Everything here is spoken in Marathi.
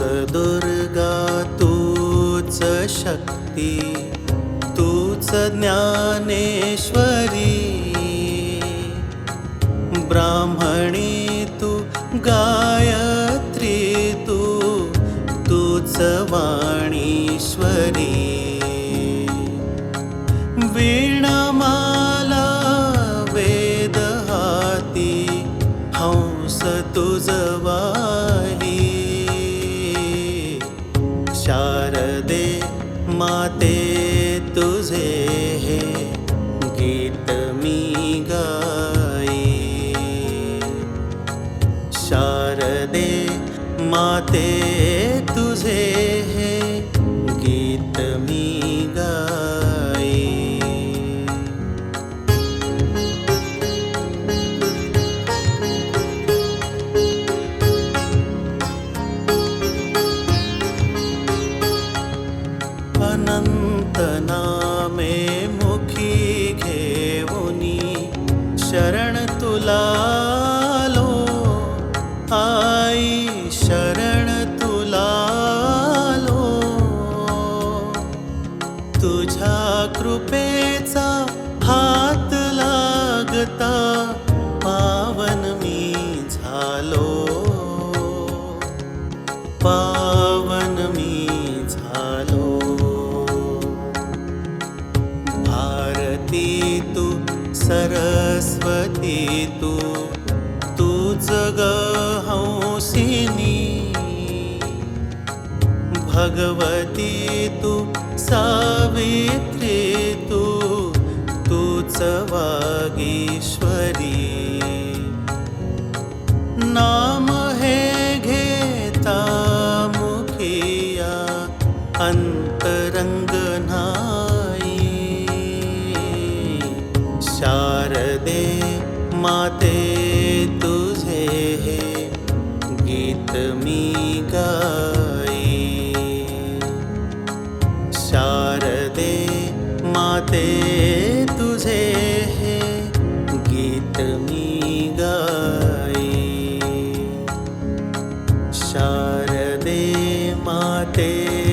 दुर्गा तूच शक्ती तूच ज्ञानेश्वरी. ब्राह्मणी तू गायत्री तू तूच वाणीश्वरी. वीणमाला वेद हाती हंस तुझवाही शारदे माते तुझे हे गीत मी गाई। शारदे माते नामे मुखी घेऊनी शरण तुला लो आई शरण तुला लो तुझ्या कृपेचा हात लागता पावन मी झालो. पा सरस्वती तू तू ग हंसिनी. भगवती तू सावित्री तू तूच वागीश्वरी. नाम हे घेता मुखिया अंतरंग शारदे माते तुझे हे गीत मी गाई। शारदे माते हे गीत मी गाई। शारदे माते